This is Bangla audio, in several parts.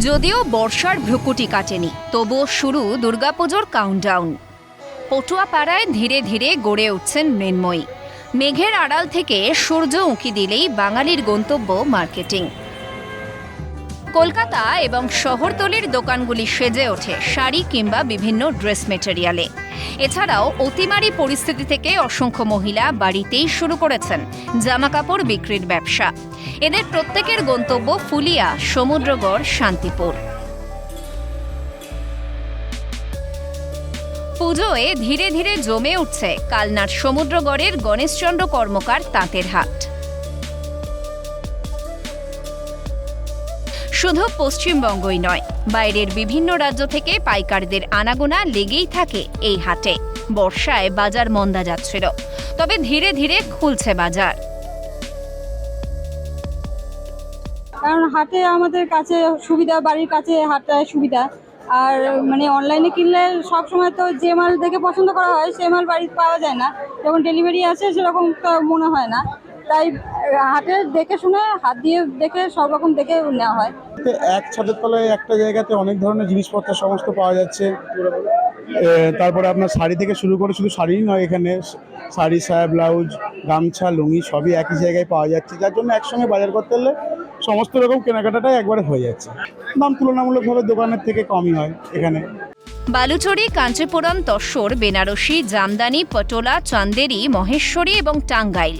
যদিও বর্ষার ভ্রুকুটি কাটেনি, তবুও শুরু দুর্গাপুজোর কাউন্টডাউন পটুয়াপাড়ায় ধীরে ধীরে গড়ে উঠছেন মৃন্ময়ী। মেঘের আড়াল থেকে সূর্য উঁকি দিলেই বাঙালির গন্তব্য মার্কেটিং কলকাতা এবং শহরতলির দোকানগুলি সেজে ওঠে শাড়ি কিংবা বিভিন্ন ড্রেস মেটেরিয়ালে। এছাড়াও অতিমারি পরিস্থিতি থেকে অসংখ্য মহিলা বাড়িতেই শুরু করেছেন জামাকাপড় বিক্রির ব্যবসা। এদের প্রত্যেকের গন্তব্য ফুলিয়া, সমুদ্রগড়, শান্তিপুর। পুজোয় ধীরে ধীরে জমে উঠছে কালনার সমুদ্রগড়ের গণেশচন্দ্র কর্মকার তাঁতের হাট। শুধু পশ্চিমবঙ্গই নয়, বাইরের বিভিন্ন রাজ্য থেকে পাইকারদের আনাগোনা লেগেই থাকে এই হাটে। বর্ষায় বাজার মন্দা যাচ্ছিল, তবে ধীরে ধীরে খুলছে বাজার। কারণ হাটে আমাদের কাছে সুবিধা, বাড়ির কাছে হাটটায় সুবিধা। আর মানে অনলাইনে কিনলে সব সময় তো যে মাল দেখে পছন্দ করা হয়, সে মাল বাড়িতে পাওয়া যায় না। যখন ডেলিভারি আসে সেরকম মনে হয় না। তাই হাটে দেখে শুনে হাত দিয়ে দেখে সব রকম দেখে নেওয়া হয়। এক ছাদের তলায় একটা জায়গাতে অনেক ধরনের জিনিসপত্র সমস্ত পাওয়া যাচ্ছে। তারপরে আপনার শাড়ি থেকে শুরু করে শুধু শাড়িই নয় এখানে শাড়ি সায়া ব্লাউজ গামছা লুঙ্গি সবই একই জায়গায় পাওয়া যাচ্ছে। যার জন্য একসঙ্গে বাজার করতে হলে সমস্ত রকম কেনাকাটাটাই একবারে হয়ে যাচ্ছে। দাম তুলনামূলকভাবে দোকানের থেকে কমই হয় এখানে। বালুচরি কাঞ্চিপুরম তসর বেনারসি জামদানি পটোলা চান্দেরি মহেশ্বরী এবং টাঙ্গাইল।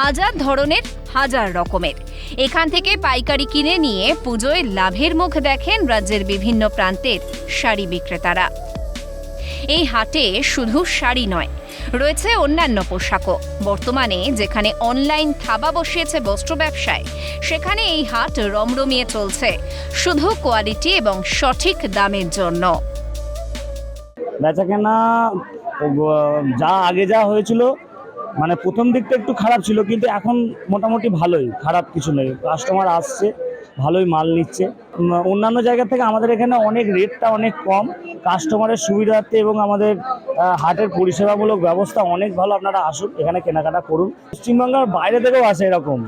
হাজার ধরনের, হাজার রকমের। এখান থেকে পাইকারি কিনে নিয়ে পুজোয় লাভের মুখ দেখেন রাজ্যের বিভিন্ন প্রান্তের শাড়ি বিক্রেতারা। এই হাটে শুধু শাড়ি নয়, রয়েছে অন্যান্য পোশাকও। বর্তমানে যেখানে অনলাইন থাবা বসিয়েছে বস্ত্র ব্যবসায়, সেখানে এই হাট রমরমিয়ে চলছে, শুধু কোয়ালিটি এবং সঠিক দামের জন্য। বেচা কেনা যা আগে যা হয়েছিল মানে প্রথম দিকটা একটু খারাপ ছিল, কিন্তু এখন মোটামুটি ভালোই, খারাপ কিছু নেই। কাস্টমার আসছে, ভালোই মাল নিচ্ছে। অন্যান্য জায়গা থেকে আমাদের এখানে অনেক রেটটা অনেক কম। কাস্টমারের সুবিধার্থে এবং আমাদের হাটের পরিষেবামূলক ব্যবস্থা অনেক ভালো। আপনারা আসুন, এখানে কেনাকাটা করুন। পশ্চিমবঙ্গের বাইরে থেকেও আসে এরকম,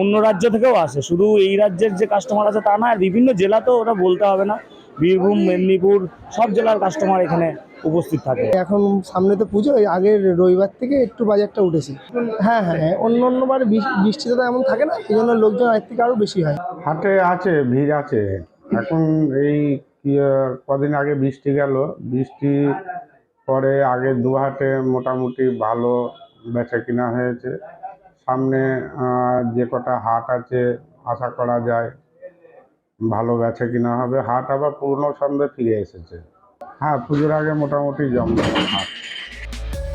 অন্য রাজ্য থেকেও আসে। শুধু এই রাজ্যের যে কাস্টমার আছে তা না, আর বিভিন্ন জেলাতেও ওটা বলতে হবে না। বীরভূম মেদিনীপুর সব জেলার কাস্টমার এখানে উপস্থিত থাকে। এখন সামনে তো পুজো আগের রবিবার থেকে একটু বাজারটা উঠেছে। হ্যাঁ হ্যাঁ হ্যাঁ অন্য অন্যবার বৃষ- বৃষ্টিতে তো এমন থাকে না এই জন্য লোকজন আজ থেকে আরও বেশি হয়। হাটে আছে ভিড় আছে। এখন এই কদিন আগে বৃষ্টি গেল বৃষ্টি পরে আগে দু হাটে মোটামুটি ভালো বেচা কিনা হয়েছে। সামনে যে কটা হাট আছে আশা করা যায় ভালো বেচা কিনা হবে, হাট আবার পুরনো ছন্দে ফিরে এসেছে। হ্যাঁ পুজোর আগে মোটামুটি জমজমাট হাট।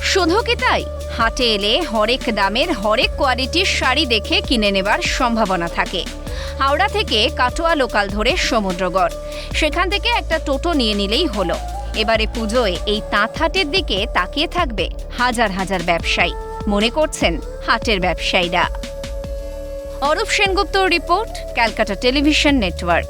শুধু কি তাই? হাটে এলে হরেক দামের হরেক কোয়ালিটির শাড়ি দেখে কিনে নেবার সম্ভাবনা থাকে। হাওড়া থেকে কাটোয়া লোকাল ধরে সমুদ্রগড়। সেখান থেকে একটা টোটো নিয়ে নিলেই হলো। এবারে পুজোয় এই তাঁত হাটের দিকে তাকিয়ে থাকবে হাজার হাজার ব্যবসায়ী। মনে করছেন হাটের ব্যবসায়ীরা। Arup Sengupta report Calcutta television network.